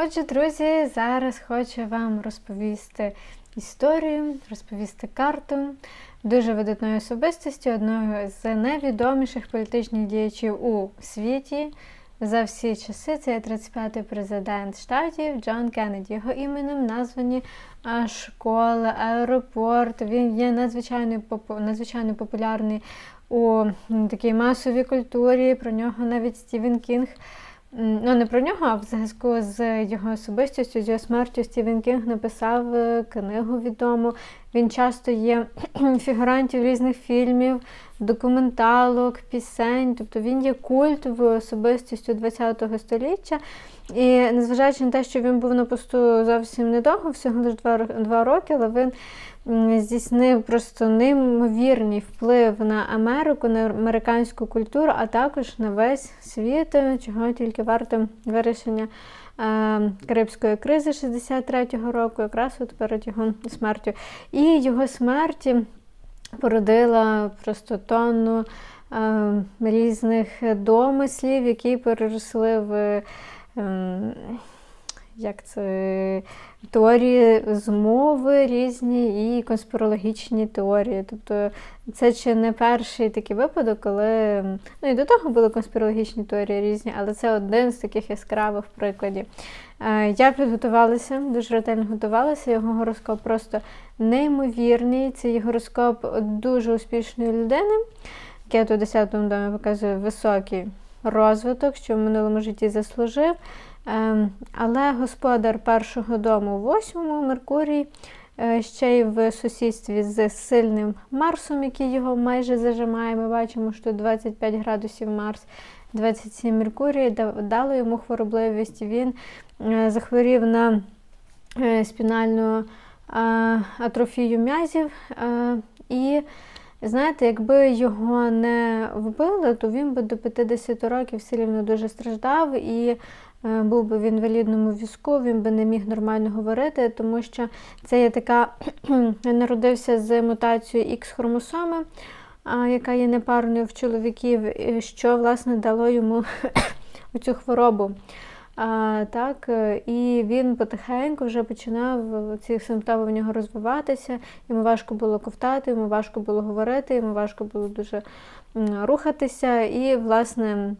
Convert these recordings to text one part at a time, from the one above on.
Отже, друзі, зараз хочу вам розповісти історію, розповісти карту дуже видатної особистості, одного з найвідоміших політичних діячів у світі за всі часи. Це є 35-й президент штатів Джон Кеннеді. Його іменем названі а, школи, аеропорт. Він є надзвичайно, надзвичайно популярний у такій масовій культурі. Про нього навіть Стівен Кінг. Ну, не про нього, а в зв'язку з його особистістю, з його смертю Стівен Кінг написав е, книгу відому. Він часто є фігурантів різних фільмів, документалок, пісень. Тобто він є культовою особистістю ХХ століття. І незважаючи на те, що він був на посту зовсім недовго, всього лише два, роки, але він здійснив просто неймовірний вплив на Америку, на американську культуру, а також на весь світ, чого тільки варто вирішення Карибської кризи 63-го року, якраз от перед його смертю. І його смерті породила просто тонну е, різних домислів, які переросли в. Як це теорії змови різні і конспірологічні теорії. Тобто це ще не перший такий випадок, коли ну і до того були конспірологічні теорії різні, але це один з таких яскравих прикладів. Е, Я підготувалася, дуже ретельно готувалася. Його гороскоп просто неймовірний. Це гороскоп дуже успішної людини. Кету у 10-му домі показує високий розвиток, що в минулому житті заслужив. Ем, Але господар першого дому, восьмому, Меркурій, е, ще й в сусідстві з сильним Марсом, який його майже зажимає. Ми бачимо, що 25 градусів Марс, 27 Меркурій, дало йому хворобливість. Він е, захворів на е, спінальну атрофію м'язів. І знаєте, якби його не вбили, то він би до 50 років все рівно дуже страждав і був би в інвалідному візку, він би не міг нормально говорити, тому що це є така народився з мутацією Х-хромосоми, яка є непарною в чоловіків, що власне дало йому цю хворобу. А, так, е, і він потихеньку вже починав е, ці симптоми в нього розвиватися. Йому важко було ковтати, йому важко було говорити, йому важко було дуже рухатися. І, власне,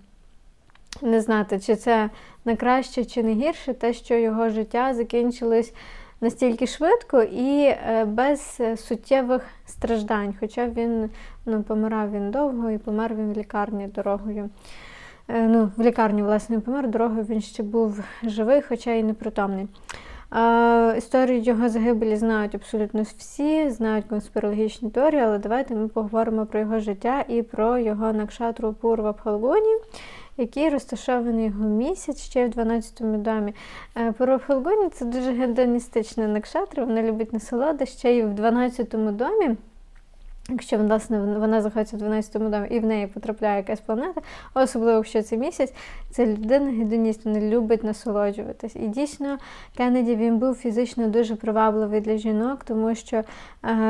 не знати, чи це на краще, чи не гірше, те, що його життя закінчилось настільки швидко і е, без е, суттєвих страждань. Хоча він ну, помирав він довго і помер він в лікарні дорогою. Е, Ну, в лікарні, власне, помер дорогою, він ще був живий, хоча й непритомний. Історію його загибелі знають абсолютно всі, знають конспірологічні теорії, але давайте ми поговоримо про його життя і про його накшатру Пурва Пхалгуні, який розташований його місяць ще в 12-му домі. Е, це дуже гедоністична накшатра, вона любить насолоди ще й в 12-му домі. Якщо власне вона знаходиться в 12-му домі і в неї потрапляє якась планета, особливо якщо це місяць, це людина гедоніст, вона любить насолоджуватись. І дійсно, Кеннеді він був фізично дуже привабливий для жінок, тому що е,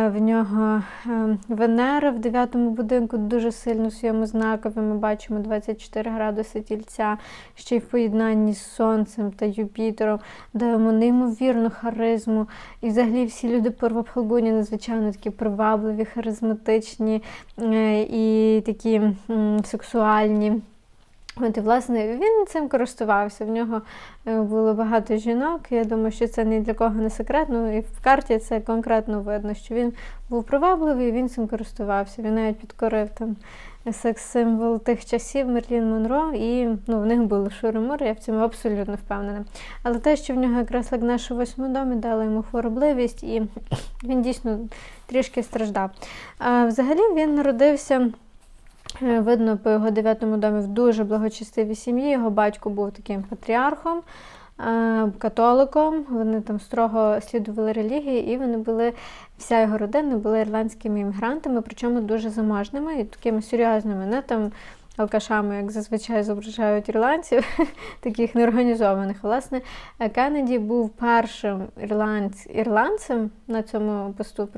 в нього е, Венера в 9-му будинку дуже сильно в своєму знакові. Ми бачимо 24 градуси тільця, ще й в поєднанні з Сонцем та Юпітером, даємо неймовірну харизму. І взагалі всі люди Пурвабхалгуні надзвичайно такі привабливі, харизматичні е, і такі сексуальні. От, і, власне, він цим користувався. В нього е, було багато жінок. Я думаю, що це ні для кого не секрет. Ну і в карті це конкретно видно, що він був привабливий він цим користувався. Він навіть підкорив там секс-символ тих часів Мерлін Монро, і ну, в них були шури-мури, я в цьому абсолютно впевнена. Але те, що в нього якраз як наш у восьмому домі дало йому хворобливість, і він дійсно трішки страждав. А, взагалі він народився. Е, Видно по його дев'ятому домі в дуже благочестивій сім'ї. Його батько був таким патріархом, католиком. Вони там строго слідували релігії, і вони були, вся його родина були ірландськими іммігрантами, причому дуже заможними і такими серйозними, не там алкашами, як зазвичай зображають ірландців, таких неорганізованих. Власне, Кеннеді був першим ірландць, ірландцем на цьому посту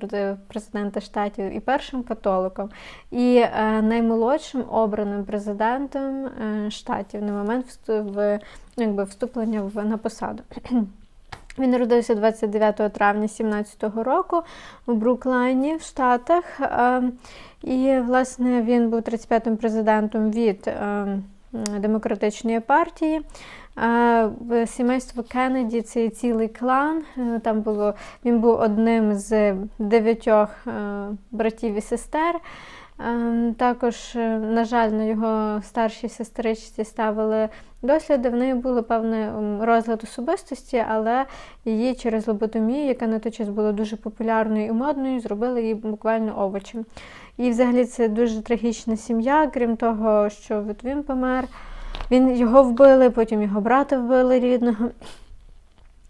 президента штатів і першим католиком, і е, наймолодшим обраним президентом е, штатів на момент в, якби, вступлення в, на посаду. Він народився 29 травня 2017 року у Бруклайні в Штатах. І, власне, він був 35-м президентом від демократичної партії. Сімейство Кеннеді це цілий клан. Е, там було, Він був одним з дев'ятьох е, братів і сестер. Ем, також, е, на жаль, на його старшій сестричці ставили досліди. В неї було певний розлад особистості, але її через лоботомію, яка на той час була дуже популярною і модною, зробили її буквально овочем. І взагалі це дуже трагічна сім'я, крім того, що він помер. Він його вбили, потім його брата вбили рідного.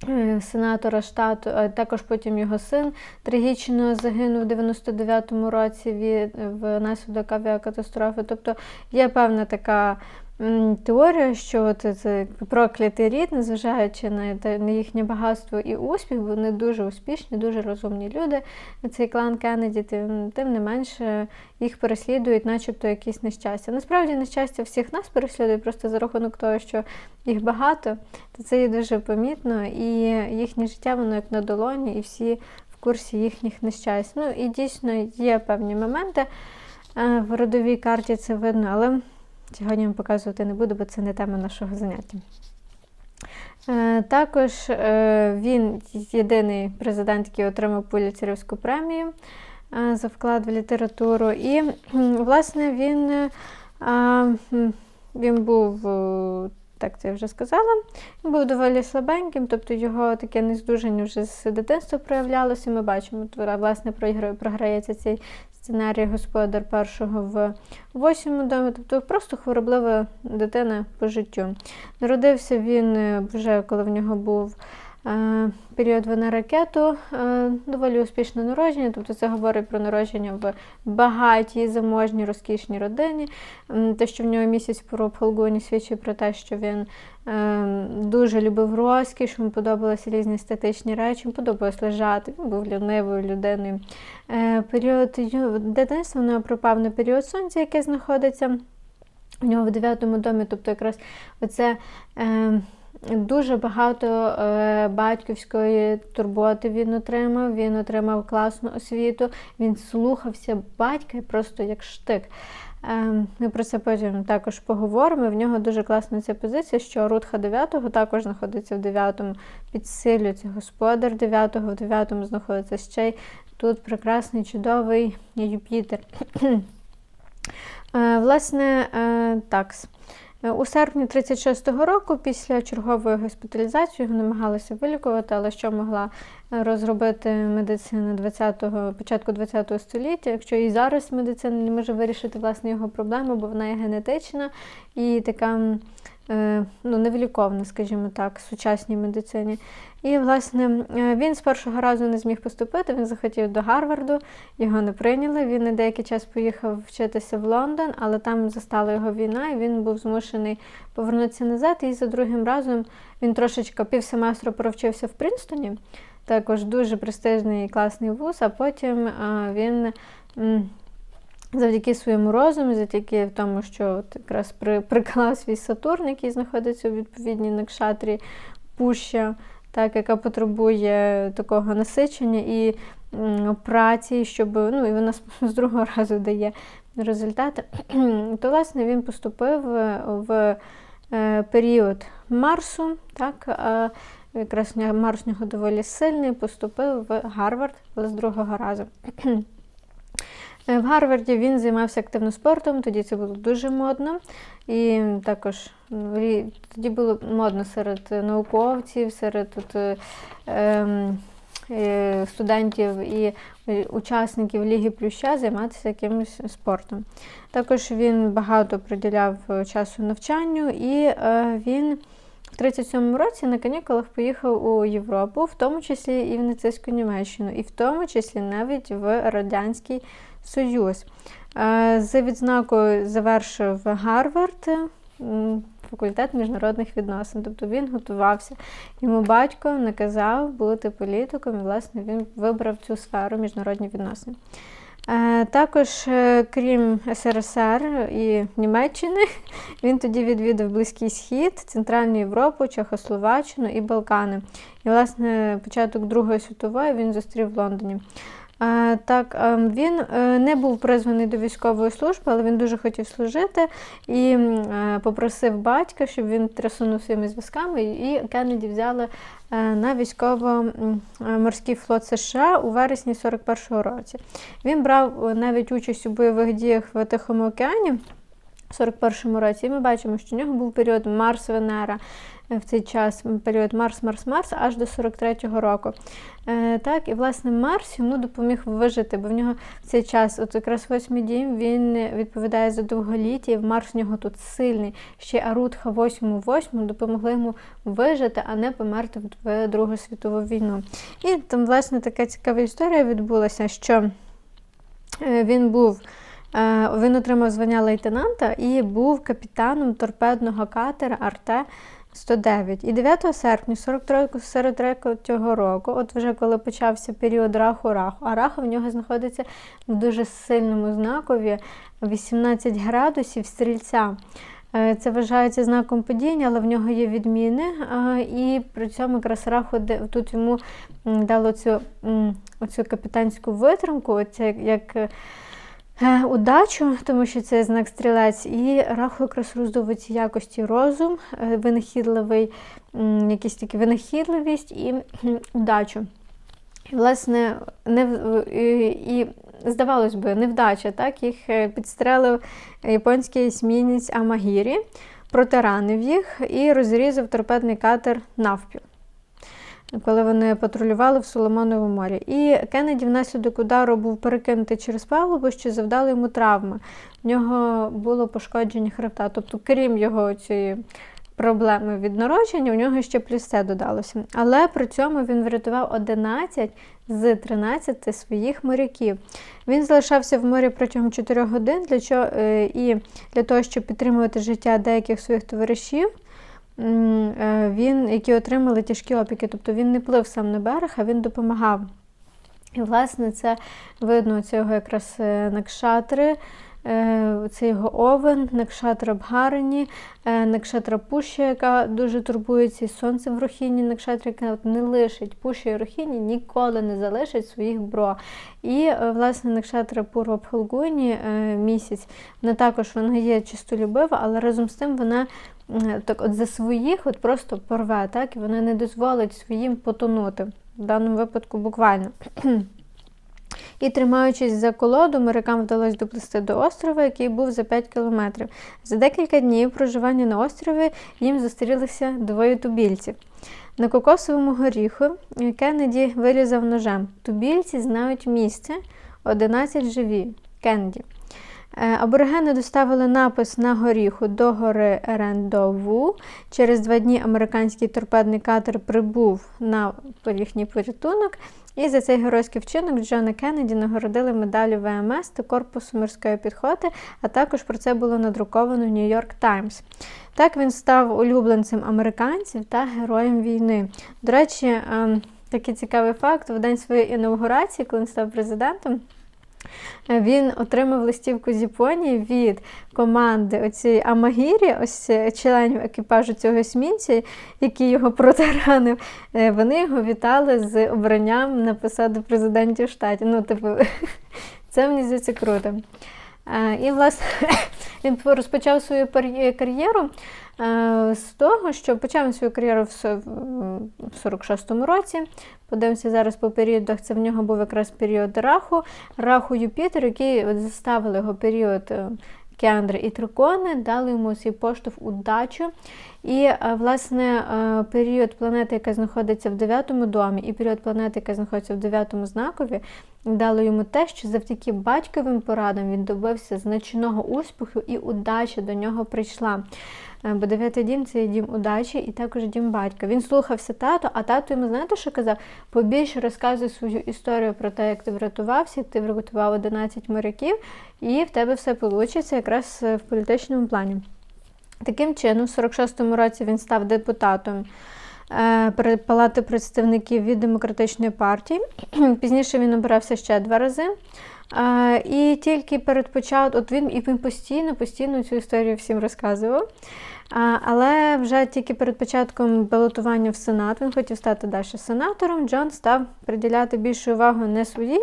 Е, сенатора штату, а також потім його син трагічно загинув у 99-му році від внаслідок авіакатастрофи. Тобто є певна така теорія, що це проклятий рід, незважаючи на їхнє багатство і успіх, вони дуже успішні, дуже розумні люди. Цей клан Кеннеді, тим, тим не менше їх переслідують, начебто якісь нещастя. Насправді, нещастя всіх нас переслідують просто за рахунок того, що їх багато, то це є дуже помітно, і їхнє життя, воно як на долоні, і всі в курсі їхніх нещасть. Ну і дійсно є певні моменти. Е, в родовій карті це видно, але Сьогодні вам показувати не буду, бо це не тема нашого заняття. Е, також е, він єдиний президент, який отримав Пуліцерівську премію е, за вклад в літературу. І, власне, він він був, так це я вже сказала, він був доволі слабеньким, тобто його таке нездужання вже з дитинства проявлялося. Ми бачимо, власне, програється цей сценарій господар першого в восьмому домі, тобто просто хвороблива дитина по життю. Народився він е, вже коли в нього був. Е, період на ракету е, доволі успішне народження, тобто це говорить про народження в багатій, заможній, розкішній родині. Те, що в нього місяць по Фолгоні свідчить про те, що він е, дуже любив розкіш, йому подобалися різні естетичні речі, йому подобалось лежати, він був лінивою людиною. Період дитинства в нього пропав на період сонця, яке знаходиться у нього в дев'ятому домі, тобто якраз оце. Дуже багато е, батьківської турботи він отримав, він отримав класну освіту, він слухався батька просто як штик. Е, ми про це потім також поговоримо. В нього дуже класна ця позиція, що Рудха 9-го також знаходиться в 9-му, підсилюється господар 9-го, в 9-му знаходиться ще й тут прекрасний, чудовий Юпітер. Е, власне, такс. У серпні 36-го року, після чергової госпіталізації, його намагалися вилікувати, але що могла розробити медицина 20-го, початку 20-го століття, якщо і зараз медицина не може вирішити власне його проблему, бо вона є генетична і така Е, ну, невиліковна, скажімо так, сучасній медицині. І, власне, е, він з першого разу не зміг поступити, він захотів до Гарварду, його не прийняли. Він на деякий час поїхав вчитися в Лондон, але там застала його війна, і він був змушений повернутися назад. І за другим разом він трошечки півсеместру провчився в Прінстоні, також дуже престижний і класний вуз, а потім е, він завдяки своєму розуму, завдяки тому, що от якраз при, приклав свій Сатурн, який знаходиться у відповідній накшатрі пуща, так, яка потребує такого насичення і праці, щоб ну, і вона з другого разу дає результати, то, власне, він поступив в е, період Марсу. так, е, Якраз Марс нього доволі сильний, поступив в Гарвард, з другого разу. Е, в Гарварді він займався активно спортом, тоді це було дуже модно. І також тоді було модно серед науковців, серед тут, е, ем, е, студентів і учасників Ліги Плюща займатися якимось спортом. Також він багато приділяв часу навчанню і е, він в 37-му році на канікулах поїхав у Європу, в тому числі і в нацистську Німеччину, і в тому числі навіть в Радянський Союз. Е, За відзнакою завершив Гарвард. Факультет міжнародних відносин, тобто він готувався. Йому батько наказав бути політиком, і власне він вибрав цю сферу міжнародні відносини. Е, Також, е, крім СРСР і Німеччини, він тоді відвідав Близький Схід, Центральну Європу, Чехословаччину і Балкани. І, власне, початок Другої світової він зустрів в Лондоні. Так, е, він е, не був призваний до військової служби, але він дуже хотів служити і е, попросив батька, щоб він трясунув своїми зв'язками, і Кеннеді взяли е, на військово-морський флот США у вересні 41-го році. Він брав навіть участь у бойових діях в Тихому океані. в 41-му році, і ми бачимо, що у нього був період Марс-Венера в цей час, період Марс-Марс-Марс аж до 43-го року. Е, так, і власне Марс йому допоміг вижити, бо в нього в цей час, от якраз восьмий дім, він відповідає за довголіття, і Марс в нього тут сильний. Ще Арутха 8-8 допомогли йому вижити, а не померти в- в Другу світову війну. І там, власне, така цікава історія відбулася, що е, він був. е, Він отримав звання лейтенанта і був капітаном торпедного катера Арте 109. І 9 серпня 43 року, от вже коли почався період раху-раху, а раха в нього знаходиться в дуже сильному знакові 18 градусів стрільця. Е, Це вважається знаком падіння, але в нього є відміни. І при цьому якраз раху тут йому дало цю, оцю капітанську витримку, оце як е, е, удачу, тому що це знак стрілець, і раху якраз роздув якості розум, е, винахідливий, якісь такі винахідливість і удачу. І, власне, не, і, і здавалось би, невдача, так? Їх е, підстрелив японський есмінець Амагірі, протаранив їх і розрізав торпедний катер навпіл. Коли вони патрулювали в Соломоновому морі. І Кеннеді внаслідок удару був перекинутий через палубу, що завдало йому травми. В нього було пошкодження хребта. Тобто, крім його цієї проблеми від народження, у нього ще плюс це додалося. Але при цьому він врятував 11 з 13 своїх моряків. Він залишався в морі протягом 4 годин для чого, е, і для того, щоб підтримувати життя деяких своїх товаришів. Е, Він, які отримали тяжкі опіки, тобто він не плив сам на берег, а він допомагав. І, власне, це видно цього якраз е, Накшатри, це його овен, Накшатра Бгарані, е, Накшатра Пуща, яка дуже турбується, і сонце в Рохіні, Накшатра, яка не лишить Пуща і Рохіні, ніколи не залишить своїх бро. І, е, власне, Накшатра Пурва Пхалгуні е, місяць, вона також вона є чистолюбива, але разом з тим вона так от за своїх от просто порве, так, і вона не дозволить своїм потонути. В даному випадку буквально. І тримаючись за колоду, морякам вдалося доплисти до острова, який був за 5 кілометрів. За декілька днів проживання на острові їм зустрілися двоє тубільців. На кокосовому горіху Кеннеді вирізав ножем. Тубільці знають місце 11 живі. Кеннеді. Е, Аборигени доставили напис на горіху до гори Рендову. Через два дні американський торпедний катер прибув на їхній порятунок. І за цей геройський вчинок Джона Кеннеді нагородили медаллю ВМС та корпусу морської підхоти, а також про це було надруковано в Нью-Йорк Таймс. Так він став улюбленцем американців та героєм війни. До речі, ем, такий цікавий факт: в день своєї інаугурації, коли він став президентом. Він отримав листівку з Японії від команди оцієї Амагірі, ось е, членів екіпажу цього есмінця, який його протаранив. Е, Вони його вітали з обранням на посаду президентів штатів. Ну, типу, це мені здається круто. Е, І, власне, він розпочав свою кар'єру з того, що почав свою кар'єру в в 46-му році. Подивимося зараз по періодах. Це в нього був якраз період раху, раху Юпітер, який заставили його період е, Кеандри і Трикони, дали йому свій поштовх удачу. І, е, власне, е, період планети, яка знаходиться в 9 домі, і період планети, яка знаходиться в 9 знакові, дало йому те, що завдяки батьковим порадам він добився значного успіху і удача до нього прийшла. Е, Бо дев'ятий дім це дім удачі і також дім батька. Він слухався тато, а тато йому знаєте, що казав? Побільше розказуй свою історію про те, як ти врятувався, як ти врятував 11 моряків, і в тебе все вийде якраз е, в політичному плані. Таким чином, в 46-му році він став депутатом е, Палати представників від демократичної партії. Пізніше він обирався ще два рази. І тільки перед початком, от він і він постійно, постійно цю історію всім розказував. Але вже тільки перед початком балотування в Сенат він хотів стати далі сенатором. Джон став приділяти більшу увагу не своїй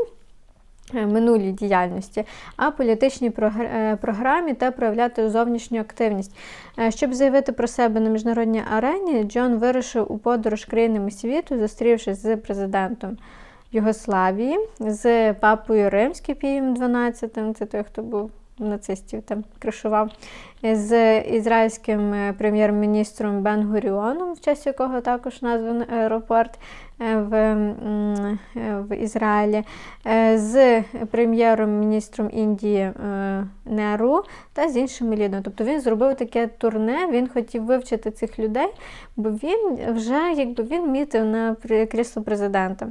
е, минулій діяльності, а політичній е, програмі та проявляти зовнішню активність. Е, Щоб заявити про себе на міжнародній арені, Джон вирушив у подорож країнами світу, зустрівшись з президентом Югославії, з папою Римським Пієм XII, це той, хто був нацистів там кришував, з ізраїльським е, прем'єр-міністром Бен Гуріоном, в честь якого також названий аеропорт е, в, е, в Ізраїлі, з прем'єром-міністром Індії Неру та з іншими лідерами. Тобто він зробив таке турне, він хотів вивчити цих людей, бо він вже якби він мітив на крісло президента.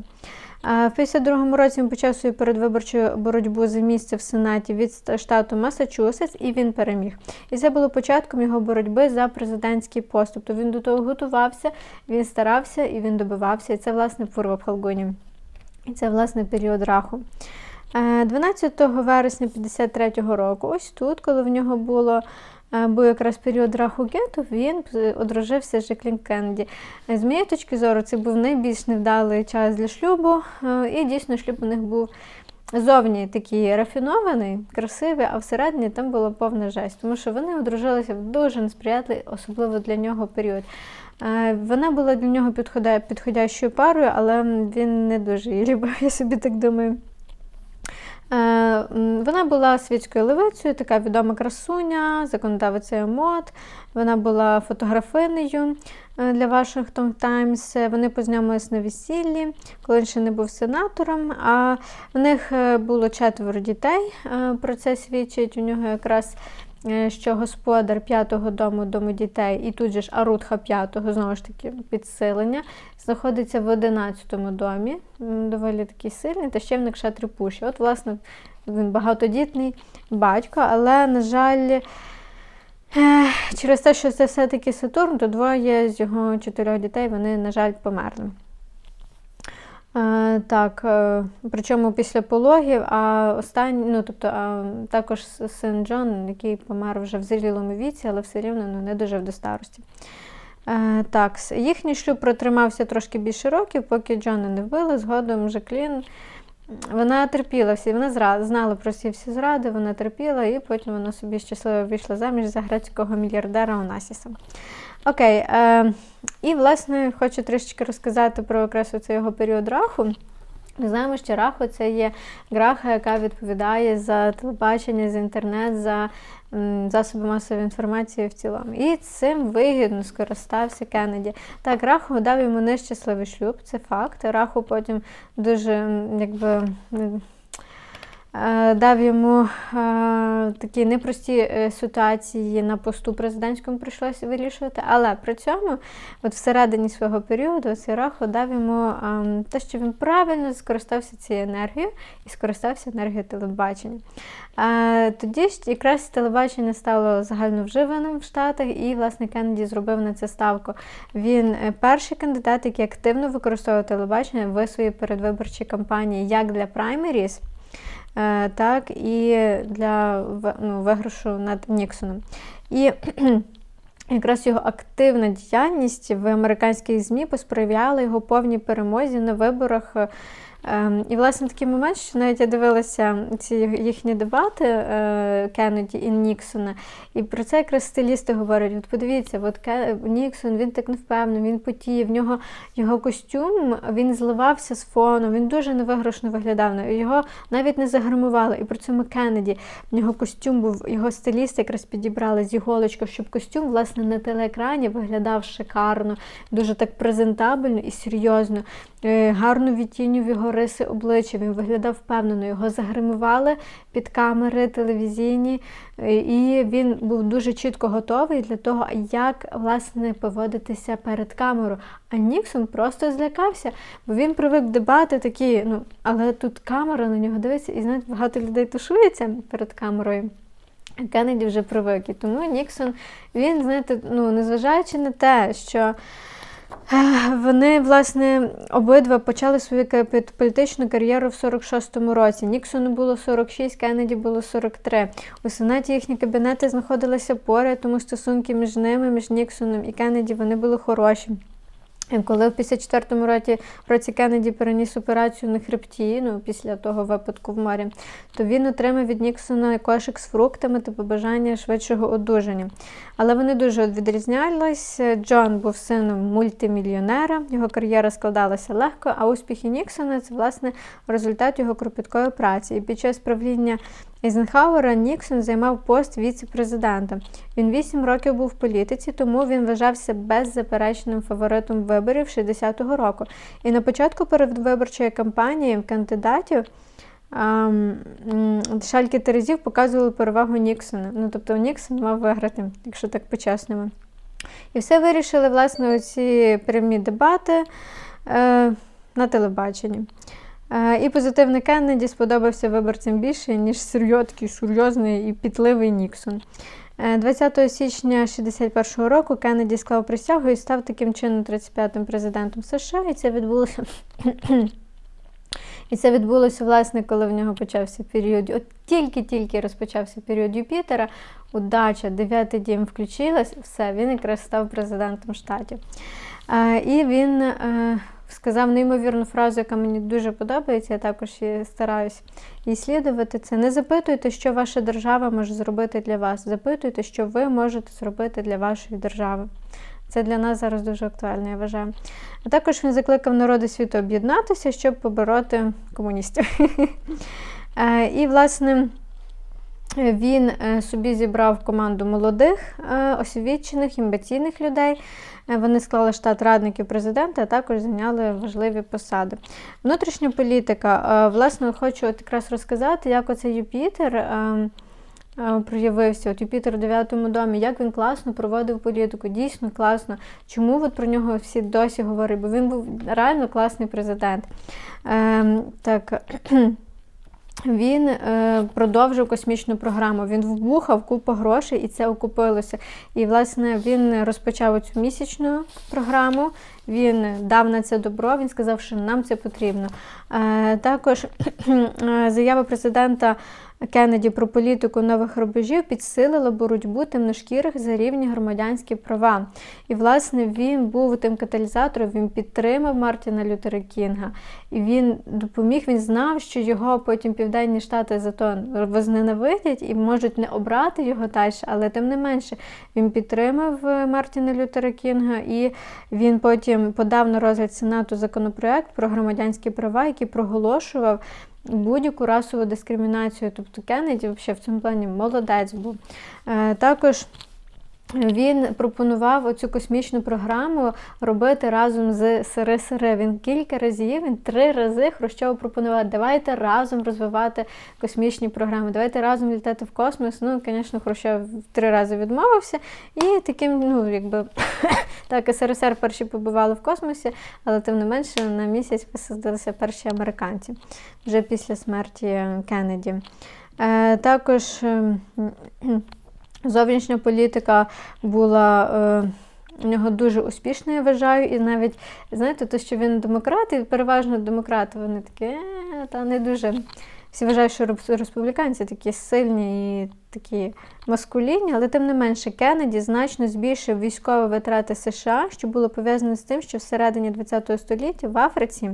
В 52-му році він почав свою передвиборчу боротьбу за місце в Сенаті від штату Масачусетс, і він переміг. І це було початком його боротьби за президентський пост. Тобто він до того готувався, він старався і він добивався. І це, власне, Пурва в Халгуні. І це, власне, період раху. Е, 12 вересня 53-го року, ось тут, коли в нього було. Був якраз період раху гету, він е, одружився з Жеклін Кеннеді. З моєї точки зору, це був найбільш невдалий час для шлюбу, е, і дійсно шлюб у них був зовні такий рафінований, красивий, а всередині там була повна жесть, тому що вони одружилися в дуже несприятливий, особливо для нього період. Е, Вона була для нього підходя- підходящою парою, але він не дуже її любив, я собі так думаю. Е, Вона була світською левицею, така відома красуня, законодавицею мод. Вона була фотографинею е, для Washington Times. Вони познайомились на весіллі, коли він ще не був сенатором. А в них е, було четверо дітей. Про це свідчить у нього якраз. Е, Що господар п'ятого дому дому дітей, і тут же ж Арутха п'ятого, знову ж таки, підсилення, знаходиться в одинадцятому домі, доволі такий сильний, та ще в Некшатрі Пуші. От, власне, він багатодітний батько, але, на жаль, е, через те, що це все-таки Сатурн, то двоє з його чотирьох дітей, вони, на жаль, померли. Так, е, причому після пологів, а останній, ну тобто а, також син Джон, який помер вже в зрілому віці, але все рівно ну, не дожив до старості. Е, Так, їхній шлюб протримався трошки більше років, поки Джона не вбили. Згодом Жаклін вона терпіла всі, вона зра- знала про всі всі зради, вона терпіла, і потім вона собі щасливо вийшла заміж за грецького мільярдера Онасіса. Окей, е, і власне хочу трішечки розказати про якраз цей його період раху. Ми знаємо, що раху це є граха, яка відповідає за телебачення, за інтернет, за засоби масової інформації в цілому. І цим вигідно скористався Кеннеді. Так, Раху дав йому нещасливий шлюб, це факт. Раху потім дуже якби. Е, Дав йому е, такі непрості е, ситуації на посту президентському прийшлося вирішувати, але при цьому, от всередині свого періоду, Раху дав йому е, те, що він правильно скористався цією енергією і скористався енергією телебачення. Тоді якраз телебачення стало загальновживаним в Штатах, і, власне, Кеннеді зробив на це ставку. Він перший кандидат, який активно використовував телебачення в своїй передвиборчій кампанії як для праймеріс, так і для ну, виграшу над Ніксоном. І якраз його активна діяльність в американських ЗМІ посприяла його повній перемозі на виборах. Ем, І, власне, такий момент, що навіть я дивилася ці їхні дебати е, Кеннеді і Ніксона, і про це якраз стилісти говорять: от подивіться, от Ніксон, він так не впевнений, він потіє, в нього його костюм він зливався з фоном, він дуже невиграшно виглядав. Його навіть не загримували. І при цьому Кеннеді, в нього костюм був, його стилісти якраз підібрали з іголочкою, щоб костюм, власне, на телеекрані виглядав шикарно, дуже так презентабельно і серйозно. Е, Гарно відтінюв його риси обличчя, він виглядав впевнено, його загримували під камери телевізійні, е, і він був дуже чітко готовий для того, як власне поводитися перед камерою. А Ніксон просто злякався, бо він привик дебати такі, ну, але тут камера на нього дивиться, і знаєте, багато людей тушується перед камерою. Кеннеді вже привик. І тому Ніксон, він, знаєте, ну, незважаючи на те, що вони, власне, обидва почали свою політичну кар'єру в 46-му році. Ніксону було 46, Кеннеді було 43. У Сенаті їхні кабінети знаходилися поряд, тому стосунки між ними, між Ніксоном і Кеннеді, вони були хороші. Коли в 54-му році році Кеннеді переніс операцію на хребті, ну після того випадку в морі, то він отримав від Ніксона кошик з фруктами та побажання швидшого одужання. Але вони дуже відрізнялись. Джон був сином мультимільйонера, його кар'єра складалася легко, а успіхи Ніксона це власне результат його кропіткої праці. І під час правління Ейзенхауера Ніксон займав пост віце-президента. Він вісім років був в політиці, тому він вважався беззаперечним фаворитом виборів 60-го року. І на початку передвиборчої кампанії кандидатів шальки Терезів показували перевагу Ніксона. Ну, тобто Ніксон мав виграти, якщо так по-чесному. І все вирішили, власне, оці прямі дебати е, на телебаченні. Е, і позитивний Кеннеді сподобався виборцям більше, ніж серйозний, серйозний і пітливий Ніксон. 20 е, січня 61-го року Кеннеді склав присягу і став таким чином 35-м президентом США, і це відбулося. І це відбулося, власне, коли в нього почався період. От тільки-тільки розпочався період Юпітера, удача, дев'ятий дім включилась, все, він якраз став президентом штатів. Е, і він сказав неймовірну фразу, яка мені дуже подобається, я також її стараюсь її слідувати. Це не запитуйте, що ваша держава може зробити для вас. Запитуйте, що ви можете зробити для вашої держави. Це для нас зараз дуже актуально, я вважаю. А також він закликав народи світу об'єднатися, щоб побороти комуністів. Е, і, власне, він е, собі зібрав команду молодих, е, освічених, імбаційних людей. Е, вони склали штат радників президента, а також зайняли важливі посади. Внутрішня політика. Власне, хочу от якраз розказати, як оцей Юпітер. Проявився от Юпітер у 9 домі, як він класно проводив політику, дійсно класно. Чому от про нього всі досі говорять? Бо він був реально класний президент. Ем, так, він е, продовжив космічну програму. Він вбухав купу грошей і це окупилося. І, власне, він розпочав цю місячну програму. Він дав на це добро. Він сказав, що нам це потрібно. Е, також е, заява президента Кеннеді про політику нових рубежів підсилила боротьбу темношкірих за рівні громадянські права. І, власне, він був тим каталізатором, він підтримав Мартіна Лютера Кінга. І він допоміг, він знав, що його потім Південні Штати зато возненавидять і можуть не обрати його далі, але тим не менше він підтримав е, Мартіна Лютера Кінга, і він потім подав на розгляд Сенату законопроект про громадянські права, який проголошував будь-яку расову дискримінацію. Тобто Кеннеді взагалі в цьому плані молодець був. Е, також він пропонував оцю космічну програму робити разом з СРСР. Він кілька разів, він три рази Хрущову пропонував, давайте разом розвивати космічні програми, давайте разом літати в космос. Ну, звісно, Хрущов три рази відмовився. І таким, ну, якби так, СРСР перші побували в космосі, але тим не менше на місяць висадилися перші американці вже після смерті Кеннеді. Е, також. Зовнішня політика була е, у нього дуже успішна, я вважаю. І навіть, знаєте, то, що він демократ, і переважно демократи, вони такі, е, та не дуже. Всі вважають, що республіканці такі сильні і такі маскулінні, але тим не менше Кеннеді значно збільшив військові витрати США, що було пов'язане з тим, що всередині ХХ століття в Африці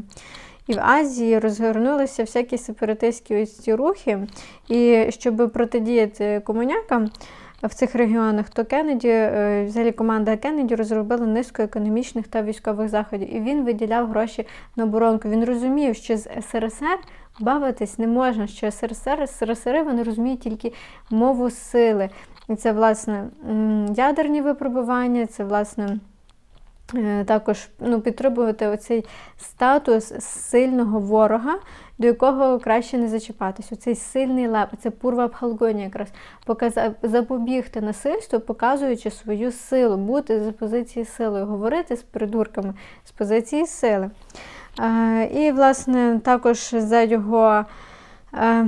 і в Азії розгорнулися всякі сепаратистські рухи, і щоб протидіяти комунякам в цих регіонах, то Кеннеді, е, взагалі команда Кеннеді розробила низку економічних та військових заходів. І він виділяв гроші на оборонку. Він розумів, що з СРСР бавитись не можна, що СРСР, СРСР вони розуміють тільки мову сили. І це, власне, ядерні випробування, це, власне. Е, також ну, підтримувати оцей статус сильного ворога, до якого краще не зачіпатись. Оцей сильний леп, це пурва Пхалгоні якраз показав, запобігти насильству, показуючи свою силу, бути з позиції сили, говорити з придурками з позиції сили. Е, і, власне, також за його. Е,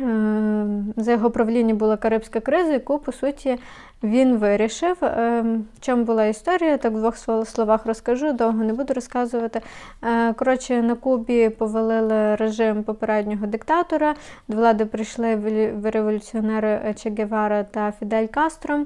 е, за його правління була Карибська криза, яку, по суті, він вирішив. Е, чому була історія? Так в двох словах розкажу, довго не буду розказувати. Е, Коротше, на Кубі повалили режим попереднього диктатора. До влади прийшли революціонери Че Гевара та Фідель Кастро.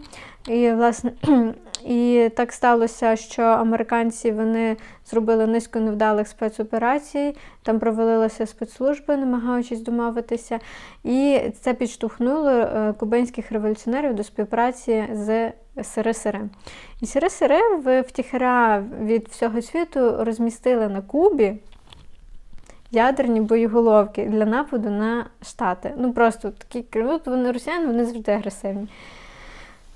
І, власне, і так сталося, що американці вони зробили низку невдалих спецоперацій, там провалилися спецслужби, намагаючись домовитися. І це підштовхнуло е, кубинських революціонерів до співпраці з СРСР. І СРСР в- втіхаря від всього світу розмістили на Кубі ядерні боєголовки для нападу на Штати. Ну просто такі ну, вони росіяни, вони завжди агресивні.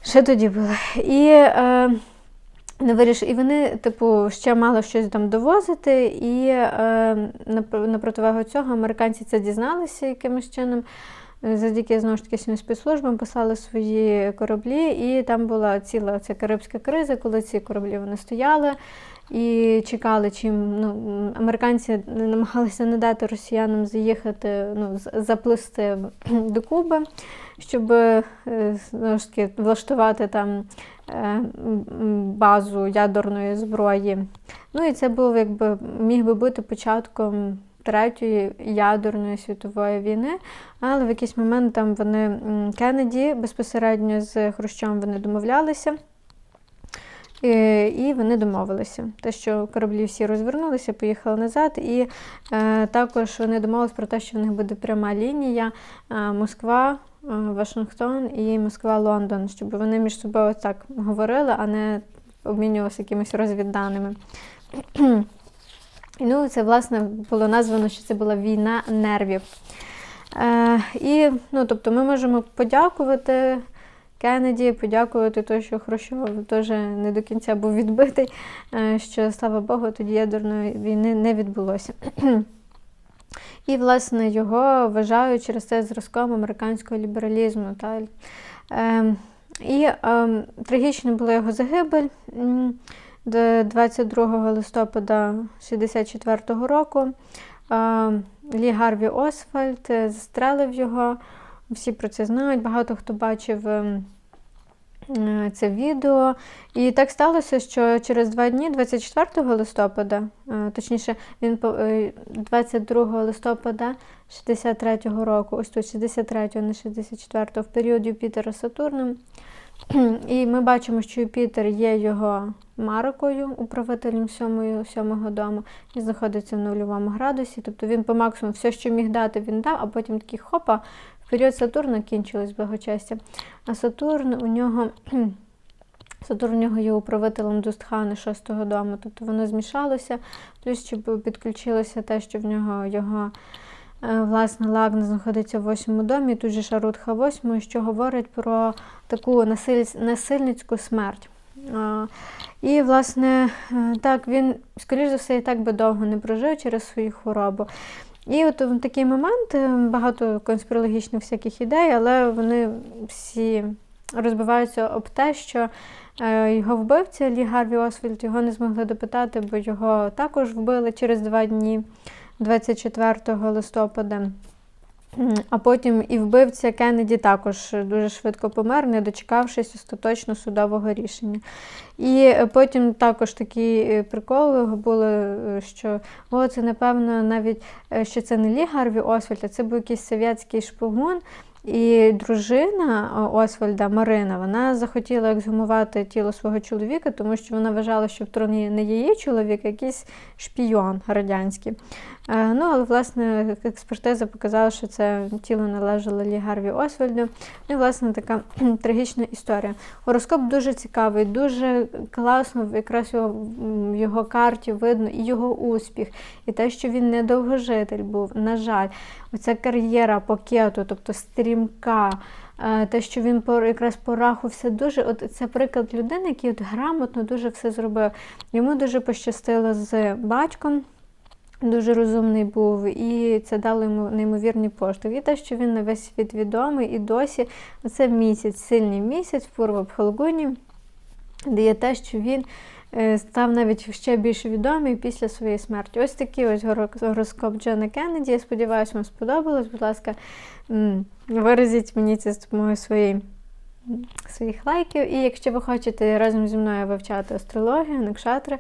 Ще тоді були. І е, не виріш... і вони, типу, ще мало щось там довозити, і е, на противагу цього американці це дізналися якимось чином. Завдяки знову ж таки спецслужбам писали свої кораблі, і там була ціла ця карибська криза, коли ці кораблі вони стояли і чекали, чим ну, американці намагалися не дати росіянам заїхати, ну, заплисти до Куби, щоб е, знову ж таки влаштувати там е, базу ядерної зброї. Ну і це був якби міг би бути початком Третьої ядерної світової війни, але в якийсь момент там вони Кеннеді безпосередньо з Хрущом вони домовлялися. Е, І вони домовилися. Те, що кораблі всі розвернулися, поїхали назад. І е, також вони домовилися про те, що в них буде пряма лінія е, Москва, е, Вашингтон і Москва-Лондон, щоб вони між собою так говорили, а не обмінювалися якимись розвідданими. Ну, це, власне, було названо, що це була війна нервів. Е, і, ну, тобто, ми можемо подякувати Кеннеді, подякувати тому, що Хрущов теж не до кінця був відбитий, е, що, слава Богу, тоді ядерної війни не відбулося. І, власне, його вважають через це зразком американського лібералізму. Та, е, і е, трагічно була його загибель. М, 22 листопада 64-го року Лі Гарві Освальд е, застрелив його. Всі про це знають, багато хто бачив ем, е, це відео. І так сталося, що через два дні, 24 листопада, е, точніше, він е, 22 листопада 63-го року, ось тут 63-го, не 64-го, в період Юпітера Сатурном. І ми бачимо, що Юпітер є його маркою, управителем сьомої, сьомого дому, і знаходиться в нульовому градусі. Тобто він по максимуму все, що міг дати, він дав, а потім такий хопа, в період Сатурна кінчилось благочестя. А Сатурн у нього. Сатурн у нього є управителем Дустхани шостого дому, тобто воно змішалося, плюс щоб підключилося те, що в нього його власне лагна знаходиться в восьмому домі, тут же Шарутха восьмою, що говорить про таку насильницьку смерть. І, власне, е, так, він, скоріш за все, і так би довго не прожив через свою хворобу. І от в такий момент е, багато конспірологічних всяких ідей, але вони всі розбиваються об те, що е, його вбивця Лі Гарві Освальд його не змогли допитати, бо його також вбили через два дні, 24 листопада. А потім і вбивця Кеннеді також дуже швидко помер, не дочекавшись остаточно судового рішення. І е, потім також такі е, приколи були, е, що о, це напевно навіть що це не Лі Гарві Освальд, а це був якийсь совєтський шпигун. І дружина Освальда Марина вона захотіла ексгумувати тіло свого чоловіка, тому що вона вважала, що в троні не її чоловік, а якийсь шпійон радянський. Е, Ну, але власне експертиза показала, що це тіло належало Лі Гарві Освальду. Ну і власне така трагічна історія. Гороскоп дуже цікавий, дуже класно, якраз його, в його карті видно і його успіх, і те, що він недовгожитель був, на жаль, оця кар'єра по кету, тобто стрімка, е, те, що він якраз по раху все дуже. От це приклад людини, який от грамотно дуже все зробив. Йому дуже пощастило з батьком. Дуже розумний був, і це дало йому неймовірний поштовх. І те, що він на весь світ відомий, і досі це місяць, сильний місяць, Пурва Пхалгуні, дає те, що він е, став навіть ще більш відомий після своєї смерті. Ось такий ось гороскоп Джона Кеннеді. Я сподіваюся, вам сподобалось. Будь ласка, виразіть мені це з допомогою своєї. Своїх лайків. І якщо ви хочете разом зі мною вивчати астрологію, накшатри,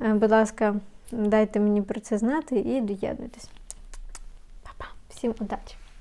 е, будь ласка, дайте мені про це знати і доєднуйтесь. Па-па! Всім удачі!